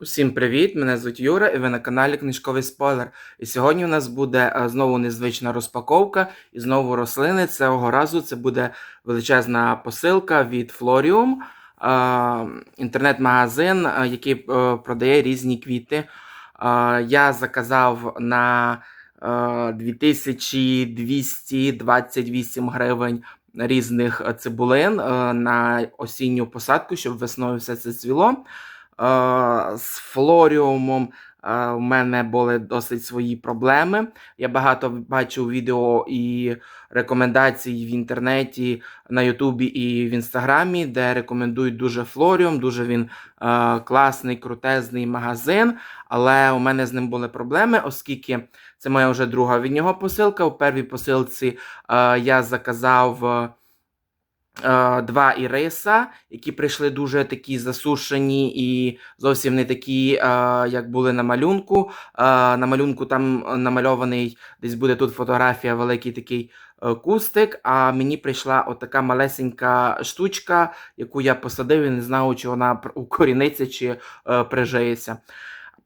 Усім привіт! Мене звуть Юра, і ви на каналі Книжковий Спойлер. І сьогодні у нас буде е, знову незвична розпаковка і знову рослини. Цього разу це буде величезна посилка від Florium, е, інтернет-магазин, е, який продає різні квіти. Я заказав на е, 2228 гривень різних цибулин на осінню посадку, щоб весною все це цвіло. З флоріумом у мене були досить свої проблеми. Я багато бачив відео і рекомендацій в інтернеті, на Ютубі і в Інстаграмі, де рекомендують дуже флоріум, дуже він е, класний, крутезний магазин. Але у мене з ним були проблеми, оскільки це моя вже друга від нього посилка. У первій посилці е, я заказав. Е, Два іриса, які прийшли дуже такі засушені і зовсім не такі, е, як були на малюнку. Е, На малюнку там намальований, десь буде тут фотографія, великий такий кустик. А мені прийшла отака малесенька штучка, яку я посадив і не знав, чи вона укоріниться, чи прижиється.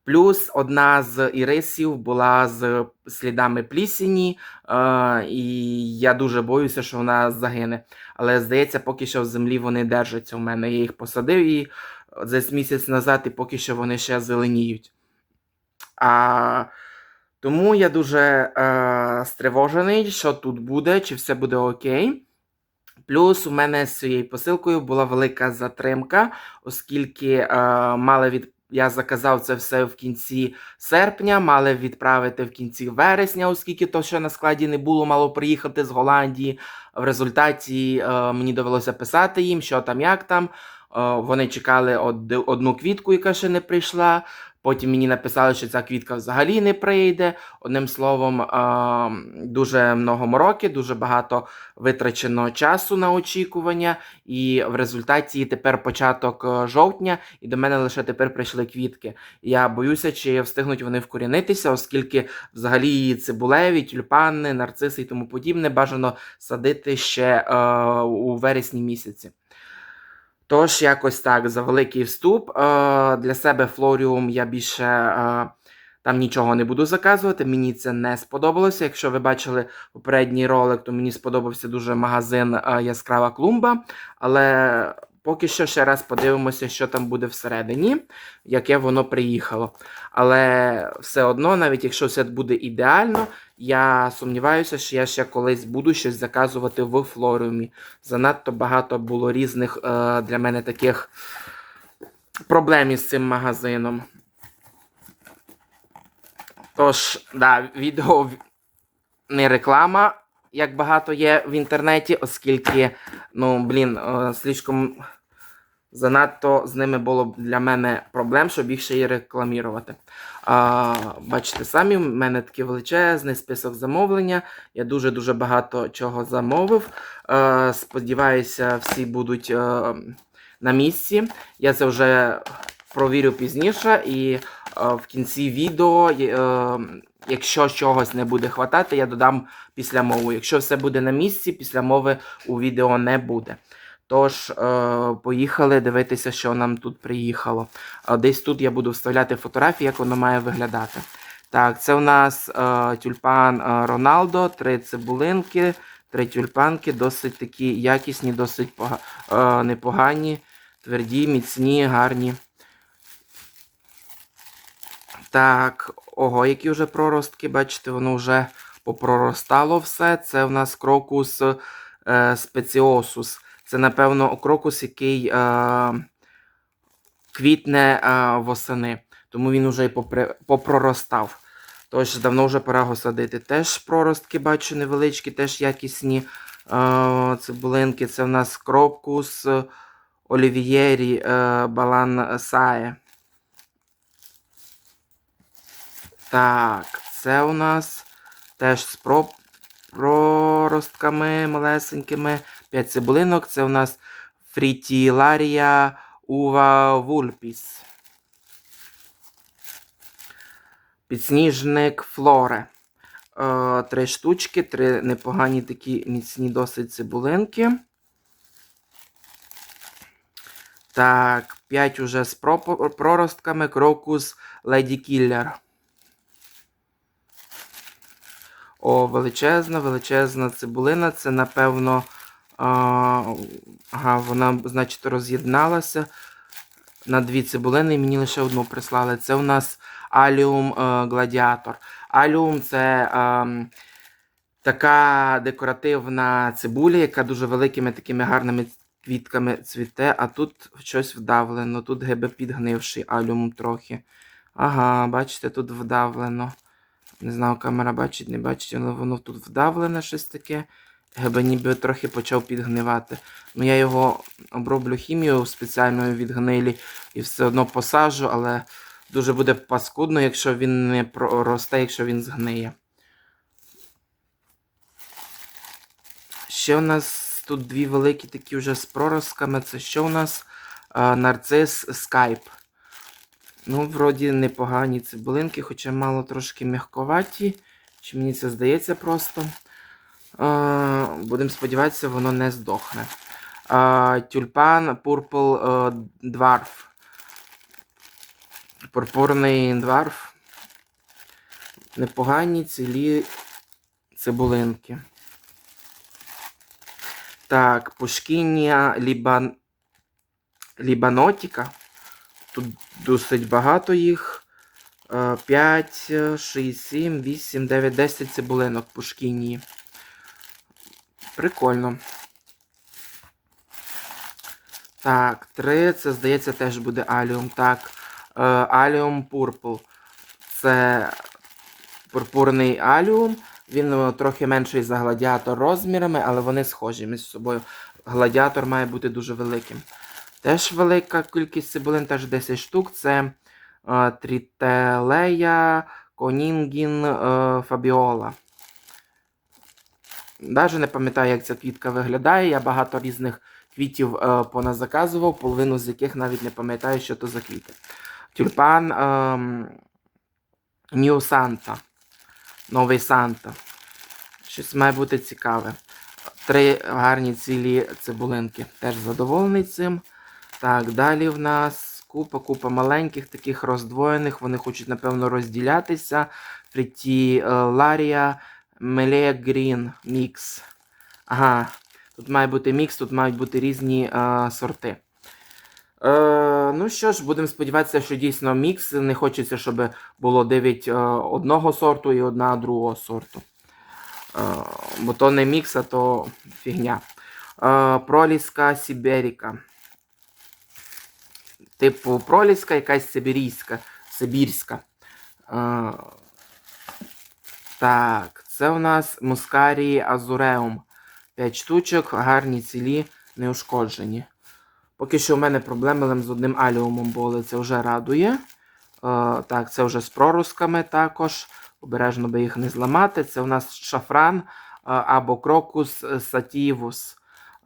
Плюс одна з ірисів була з слідами плісені, е, і я дуже боюся, що вона загине. Але здається, поки що в землі вони держаться у мене. Я їх посадив і десь місяць назад, і поки що вони ще зеленіють. А, тому я дуже е, стривожений, що тут буде, чи все буде окей. Плюс у мене з цією посилкою була велика затримка, оскільки е, мали від. Я заказав це все в кінці серпня, мали відправити в кінці вересня, оскільки то, що на складі не було, мало приїхати з Голландії. В результаті е, мені довелося писати їм, що там, як там. Е, вони чекали од- одну квітку, яка ще не прийшла. Потім мені написали, що ця квітка взагалі не прийде. Одним словом, дуже много мороки, дуже багато витрачено часу на очікування, і в результаті тепер початок е, жовтня, і до мене лише тепер прийшли квітки. Я боюся, чи встигнуть вони вкорінитися, оскільки взагалі цибулеві, тюльпани, нарциси і тому подібне бажано садити ще е, у вересні місяці. Тож, якось так, за великий вступ. Е, для себе флоріум я більше е, там нічого не буду заказувати. Мені це не сподобалося. Якщо ви бачили попередній ролик, то мені сподобався дуже магазин е, Яскрава клумба. Але поки що ще раз подивимося, що там буде всередині, яке воно приїхало. Але все одно, навіть якщо все буде ідеально, я сумніваюся, що я ще колись буду щось заказувати в флоріумі. Занадто багато було різних е, для мене таких проблем із цим магазином. Тож, да, відео не реклама, як багато є в інтернеті, оскільки, ну, блін, е, слишком занадто з ними було б для мене проблем, щоб їх ще й рекламірувати. А, бачите самі, в мене такий величезний список замовлення. Я дуже-дуже багато чого замовив. Е, сподіваюся, всі будуть е, на місці. Я це вже провірю пізніше, і е, в кінці відео, е, якщо чогось не буде хватати, я додам після мови. Якщо все буде на місці, після мови у відео не буде. Тож, е, поїхали дивитися, що нам тут приїхало. Десь тут я буду вставляти фотографії, як воно має виглядати. Так, це у нас е, тюльпан е, Роналдо, три цибулинки, три тюльпанки, досить такі якісні, досить непогані, тверді, міцні, гарні. Так, ого, які вже проростки, бачите, воно вже попроростало все. Це в нас крокус спеціосус. Це, напевно, крокус, який е, квітне е, восени. Тому він вже й попри, попроростав. Тож давно вже пора його садити. Теж проростки бачу невеличкі, теж якісні е, цибулинки. Це в нас крокус олівієрі е, балан сае. Так, це у нас теж з про... проростками малесенькими. 5 цибулинок. Це у нас фрітіларія ува вульпіс. Підсніжник флоре. Е, три штучки, три непогані такі міцні досить цибулинки. Так, 5 уже з проростками. Крокус Леді Кіллер. О, величезна, величезна цибулина. Це, напевно. Ага, вона, значить, роз'єдналася на дві цибулини і мені лише одну прислали. Це у нас Аліум Гладіатор. Аліум це е, така декоративна цибуля, яка дуже великими такими гарними квітками цвіте, а тут щось вдавлено. Тут гебе підгнивший аліум трохи. Ага, бачите, тут вдавлено. Не знаю, камера бачить, не бачить, але воно тут вдавлене щось таке. Гебе ніби трохи почав підгнивати. Ну, я його оброблю хімією спеціальною від гнилі і все одно посаджу, але дуже буде паскудно, якщо він не проросте, якщо він згниє. Ще у нас тут дві великі такі вже з проростками. Це що у нас? Нарцис скайп. Ну, вроді непогані цибулинки, хоча мало трошки м'яковаті. Чи мені це здається просто. Е, Будемо сподіватися, воно не здохне. Е, Тюльпан Purple е, Dwarf. Пурпурний дварф. Непогані цілі цибулинки. Так, пушкіння Лібан... Лібанотіка. Тут досить багато їх. 5, 6, 7, 8, 9, 10 цибулинок пушкінії. Прикольно. Так, 3, це, здається, теж буде аліум. Так. е, Аліум Purple. Це пурпурний аліум. Він е, трохи менший за гладіатор розмірами, але вони схожі між собою. Гладіатор має бути дуже великим. Теж велика кількість цибулин, теж 10 штук. Це е, Трітелея, Конінгін, е, Фабіола. Навіть не пам'ятаю, як ця квітка виглядає. Я багато різних квітів е, поназаказував, половину з яких навіть не пам'ятаю, що то за квіти. Тюльпан ем, Нью Санта. Новий Санта. Щось має бути цікаве. Три гарні цілі цибулинки. Теж задоволений цим. Так, далі в нас купа-купа маленьких, таких роздвоєних. Вони хочуть, напевно, розділятися. Фріті е, Ларія Мелея Грін Мікс. Ага, тут має бути мікс, тут мають бути різні е, сорти. Е, ну що ж, будемо сподіватися, що дійсно мікс. Не хочеться, щоб було 9 е, одного сорту і одна другого сорту. Е, бо то не мікс, а то фігня. Е, проліска Сіберіка. Типу проліска, якась сибірійська, сибірська. Е, так, це у нас Мускарії Азуреум. 5 штучок, гарні цілі, неушкоджені. Поки що у мене проблеми з одним аліумом були, це вже радує. Е, так, це вже з прорусками також. Обережно би їх не зламати. Це у нас шафран е, або крокус сатівус.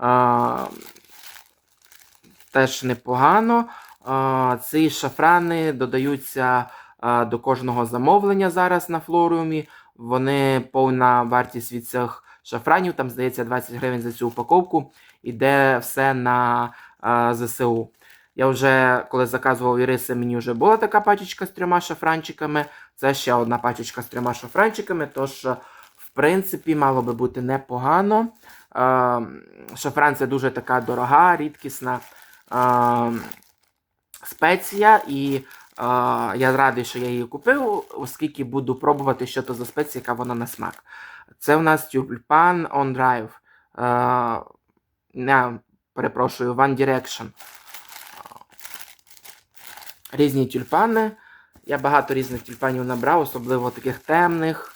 Е, теж непогано. Ці шафрани додаються до кожного замовлення зараз на флоріумі. Вони повна вартість від цих шафранів, там, здається, 20 гривень за цю упаковку. Іде все на е, ЗСУ. Я вже, коли заказував Іриси, мені вже була така пачечка з трьома шафранчиками. Це ще одна пачечка з трьома шафранчиками. Тож, е, в принципі, мало би бути непогано. Е, шафран це дуже така дорога, рідкісна е, спеція. І я радий, що я її купив, оскільки буду пробувати, що то за спеція, яка вона на смак. Це у нас тюльпан On Drive. Е, не, перепрошую, One Direction. Різні тюльпани. Я багато різних тюльпанів набрав, особливо таких темних.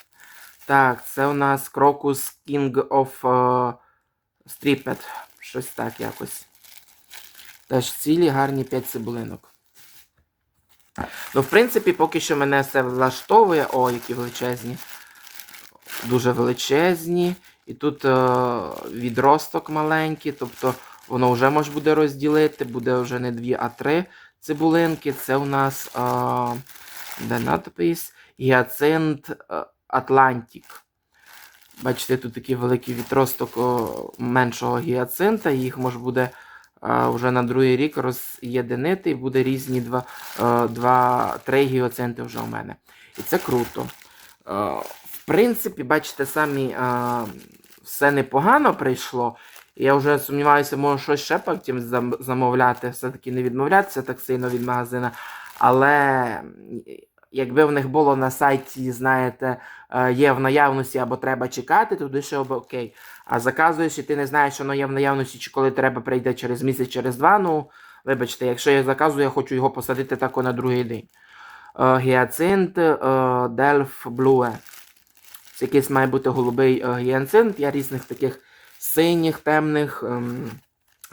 Так, це у нас Crocus King of uh, Stripped. Щось так якось. Теж цілі гарні 5 цибулинок. Ну, в принципі, поки що мене все влаштовує. О, які величезні. Дуже величезні. І тут е, відросток маленький, тобто воно вже може буде розділити, буде вже не дві, а три цибулинки. Це у нас е, де надпис Гіацинт е, Атлантик. Бачите, тут такий великий відросток меншого гіацинта, їх може буде вже на другий рік роз'єдинити, і буде різні два, е, два, три гіоценти вже у мене. І це круто. Е, В принципі, бачите, самі е, все непогано прийшло. Я вже сумніваюся, може щось ще потім замовляти, все-таки не відмовлятися так сильно від магазина. Але якби в них було на сайті, знаєте, е, є в наявності або треба чекати, тоді ще б окей. А заказуєш і ти не знаєш, що воно є в наявності, чи коли треба прийде через місяць, через два. Ну, вибачте, якщо я заказую, я хочу його посадити тако на другий день. Е, Гіацинт е, Дельф Блуе. Це якийсь має бути голубий гіацинт. Я різних таких синіх, темних ем,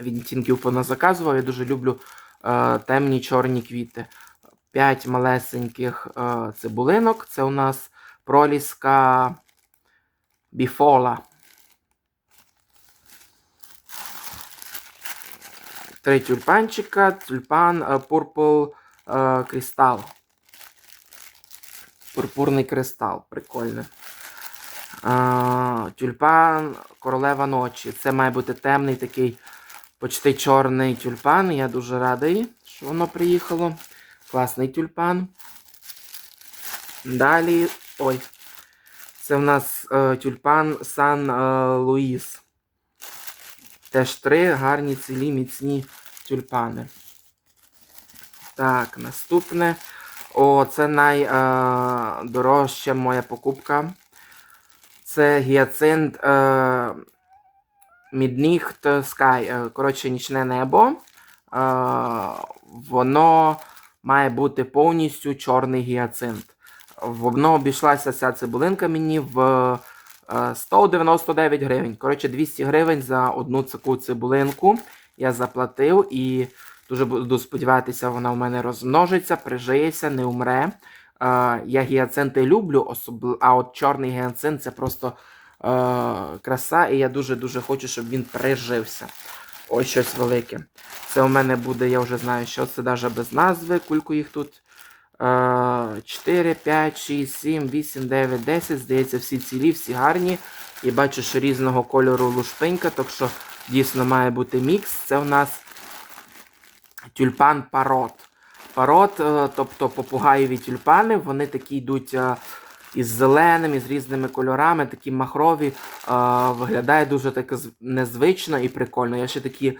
відтінків поназаказував. Я дуже люблю темні чорні квіти. П'ять малесеньких е, цибулинок. Це у нас проліска біфола. Три тюльпанчика, тюльпан е, Purple е, Crystal. Пурпурний кристал. Прикольно. Тюльпан Королева ночі. Це має бути темний такий почти чорний тюльпан. Я дуже радий, що воно приїхало. Класний тюльпан. Далі. Ой. Це в нас е, тюльпан Сан е, Луїс. Теж три гарні цілі міцні тюльпани. Так, наступне. О, це найдорожча моя покупка. Це гіацинт е, Midnight Sky. Е, коротше, нічне небо. Е, воно має бути повністю чорний гіацинт. Воно обійшлася ця цибулинка мені в е, 199 гривень. Коротше, 200 гривень за одну таку цибулинку я заплатив і дуже буду сподіватися, вона в мене розмножиться, прижиється, не умре. Е, я гіацинти люблю, особ... а от чорний гіацинт це просто е, краса, і я дуже-дуже хочу, щоб він прижився. Ось щось велике. Це у мене буде, я вже знаю, що це навіть без назви, кульку їх тут. Е, 4, 5, 6, 7, 8, 9, 10. Здається, всі цілі, всі гарні. І бачу, що різного кольору лушпинька, так що дійсно має бути мікс. Це у нас тюльпан парот. Парот, е, тобто попугаєві тюльпани, вони такі йдуть е, із зеленим, із різними кольорами, такі махрові. Виглядає дуже так незвично і прикольно. Я ще такі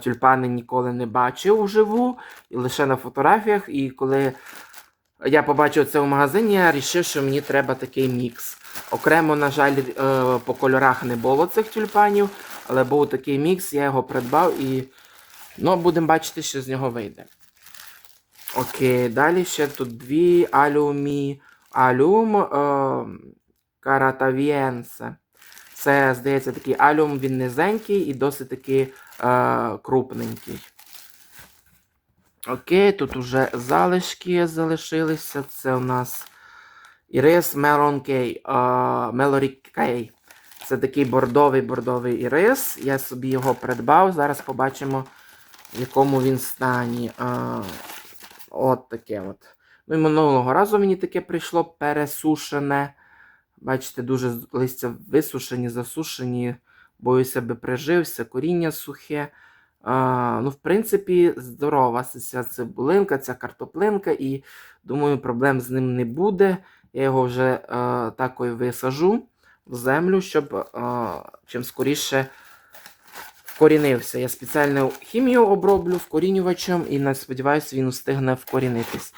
тюльпани ніколи не бачив вживу, лише на фотографіях. І коли я побачив це в магазині, я вирішив, що мені треба такий мікс. Окремо, на жаль, е, по кольорах не було цих тюльпанів, але був такий мікс, я його придбав і ну, будемо бачити, що з нього вийде. Окей, далі ще тут дві алюмі. Алюм е, каратавіенсе. Це, здається, такий алюм, він низенький і досить таки е, крупненький. Окей, тут уже залишки залишилися. Це у нас ірис Melon Кей. Melody Кей. Це такий бордовий бордовий ірис. Я собі його придбав. Зараз побачимо, в якому він стані. А, от таке от. Ну і минулого разу мені таке прийшло пересушене. Бачите, дуже листя висушені, засушені. Боюся, би прижився, коріння сухе. А, ну, в принципі, здорова ця цибулинка, ця картоплинка, і думаю, проблем з ним не буде. Я його вже е, такою висажу в землю, щоб е, чим скоріше вкорінився. Я спеціально хімію оброблю вкорінювачем і сподіваюся, він встигне вкорінитись.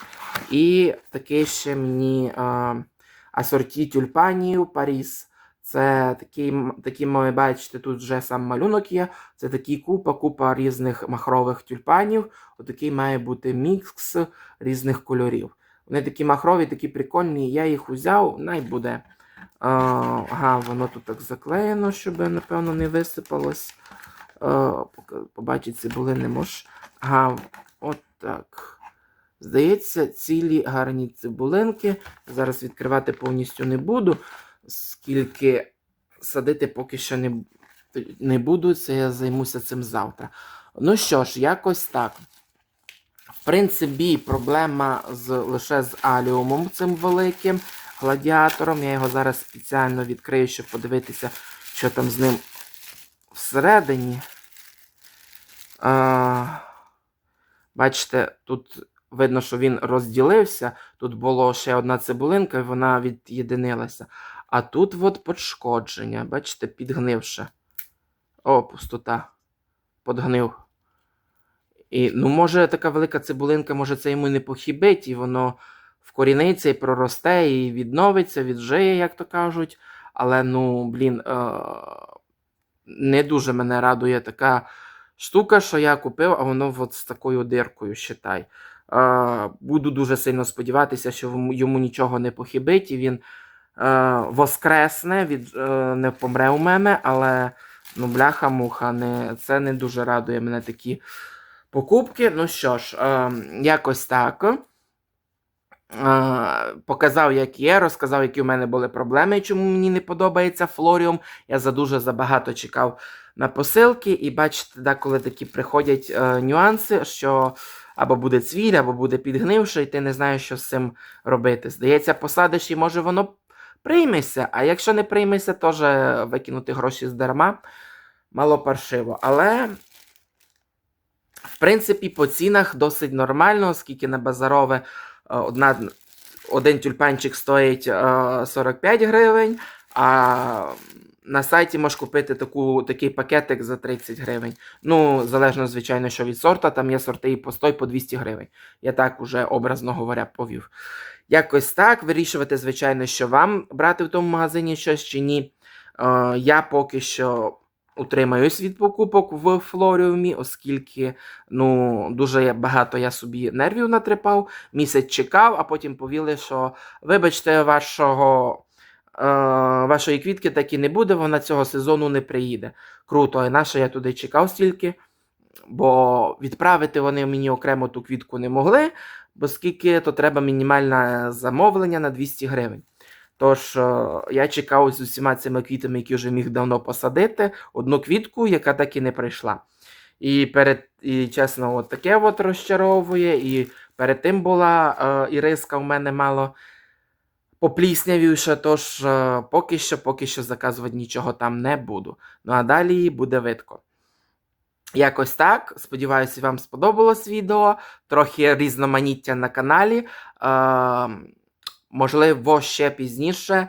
І такий ще мені е, асорті тюльпанів Паріс. Це такий, такі, ми бачите, тут вже сам малюнок є. Це такі купа, купа різних махрових тюльпанів. Отакий має бути мікс різних кольорів. Вони такі махрові, такі прикольні. Я їх узяв, най буде. Ага, воно тут так заклеєно, щоб, напевно, не висипалось. А, поки- побачить цибули не можеш. Ага, от так. Здається, цілі гарні цибулинки. Зараз відкривати повністю не буду, скільки садити поки що не, не буду. Це я займуся цим завтра. Ну що ж, якось так. В принципі, проблема з, лише з аліумом цим великим гладіатором. Я його зараз спеціально відкрию, щоб подивитися, що там з ним всередині. А, бачите, тут видно, що він розділився. Тут було ще одна цибулинка, і вона від'єдинилася. А тут от пошкодження, бачите, підгнивше. О, пустота. Подгнив. І, ну, може, така велика цибулинка, може, це йому не похибить, і воно вкоріниться і проросте, і відновиться, віджиє, як то кажуть. Але, ну, блін, е- не дуже мене радує така штука, що я купив, а воно от з такою диркою, считай. Буду дуже сильно сподіватися, що йому- нічого не похибить, і він е- воскресне, від, е- не помре у мене, але ну, бляха-муха, не, це не дуже радує мене такі покупки. Ну що ж, е, якось так. Показав, як є, розказав, які у мене були проблеми, і чому мені не подобається флоріум. Я задуже забагато чекав на посилки, і бачите, деколи такі приходять е, нюанси, що або буде цвіль, або буде підгнивши, і ти не знаєш, що з цим робити. Здається, посадиш і може воно прийметься, а якщо не прийметься, теж викинути гроші з дарма. Мало паршиво. Але в принципі, по цінах досить нормально, оскільки на базарове одна, один тюльпанчик стоїть е, 45 гривень, а на сайті можеш купити таку, такий пакетик за 30 гривень. Ну, залежно, звичайно, що від сорта, там є сорти і по 100, і по 200 гривень. Я так уже, образно говоря, повів. Якось так. Вирішувати, звичайно, що вам брати в тому магазині щось чи ні. Е, я поки що утримаюсь від покупок в флоріумі, оскільки ну, дуже багато я собі нервів натрепав, місяць чекав, а потім повіли, що вибачте, вашого, е, вашої квітки так і не буде, вона цього сезону не приїде. Круто, і наше я туди чекав стільки, бо відправити вони мені окремо ту квітку не могли, бо скільки то треба мінімальне замовлення на 200 гривень. Тож е, я чекав з усіма цими квітами, які вже міг давно посадити, одну квітку, яка так і не прийшла. І перед, і чесно, от таке от розчаровує. І перед тим була е, іриска в мене мало попліснявіша, тож е, поки що, поки що заказувати нічого там не буду. Ну а далі буде видко. Якось так. Сподіваюся, вам сподобалось відео. Трохи різноманіття на каналі. Е, Можливо, ще пізніше, е,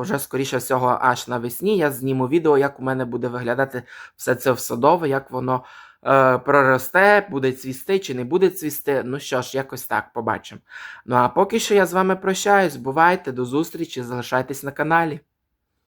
вже скоріше всього, аж навесні, я зніму відео, як у мене буде виглядати все це в садове, як воно е, проросте, буде цвісти чи не буде цвісти. Ну що ж, якось так побачимо. Ну а поки що я з вами прощаюсь. Бувайте, до зустрічі, залишайтесь на каналі.